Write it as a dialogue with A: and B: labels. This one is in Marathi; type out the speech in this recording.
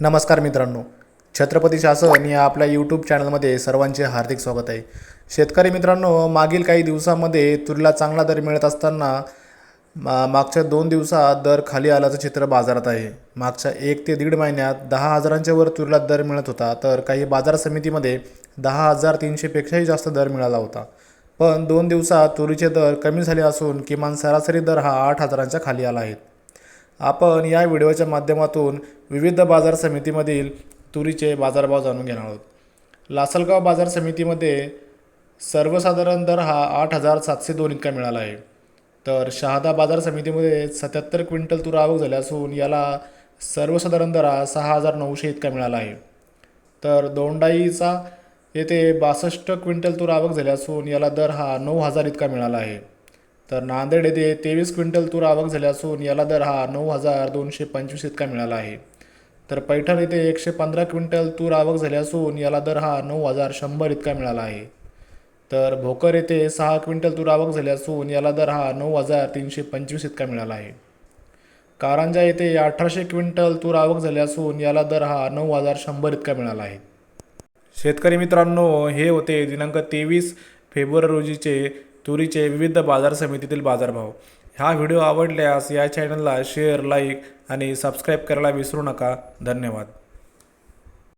A: नमस्कार मित्रांनो. छत्रपती शासन या आपल्या यूट्यूब चॅनलमध्ये सर्वांचे हार्दिक स्वागत आहे. शेतकरी मित्रांनो मागील काही दिवसामध्ये तुरीला चांगला दर मिळत असताना मा मागच्या दोन दिवसात दर खाली आल्याचं चित्र बाजारात आहे. मागच्या एक ते दीड महिन्यात दहा हजारांच्या वर तुरीला दर मिळत होता तर काही बाजार समितीमध्ये दहा हजार तीनशेपेक्षाही जास्त दर मिळाला होता. पण दोन दिवसात तुरीचे दर कमी झाले असून किमान सरासरी दर हा आठ हजारांच्या खाली आला आहे. आपण या व्हिडिओच्या माध्यमातून विविध बाजार समितीमधील तुरीचे बाजारभाव जाणून घेणार आहोत. लासलगाव बाजार समितीमध्ये सर्वसाधारण दर हा आठ हजार सातशे दोन इतका मिळाला आहे. तर शहादा बाजार समितीमध्ये सत्याहत्तर क्विंटल तूर आवक झाली असून याला सर्वसाधारण दर हा सहा हजार नऊशे इतका मिळाला आहे. तर दोंडाईचा येथे बासष्ट क्विंटल तूर आवक झाली असून याला दर हा नऊ हजार इतका मिळाला आहे. तर नांदेड येथे तेवीस क्विंटल तूर आवक झाली असून याला दर हा नऊ हजार दोनशे पंचवीस इतका मिळाला आहे. तर पैठण येथे एकशे पंधरा क्विंटल तूर आवक झाली असून याला दर हा नऊ हजार शंभर इतका मिळाला आहे. तर भोकर येथे सहा क्विंटल तूर आवक झाली असून याला दर हा नऊ हजार तीनशे पंचवीस इतका मिळाला आहे. कारंजा येथे अठराशे क्विंटल तूर आवक झाली असून याला दर हा नऊ हजार शंभर इतका मिळाला आहे. शेतकरी मित्रांनो हे होते दिनांक तेवीस फेब्रुवारी रोजीचे तुरीचे विविध बाजार समितीतील बाजारभाव. हा व्हिडिओ आवडल्यास या चॅनलला शेअर लाईक आणि सबस्क्राईब करायला विसरू नका. धन्यवाद.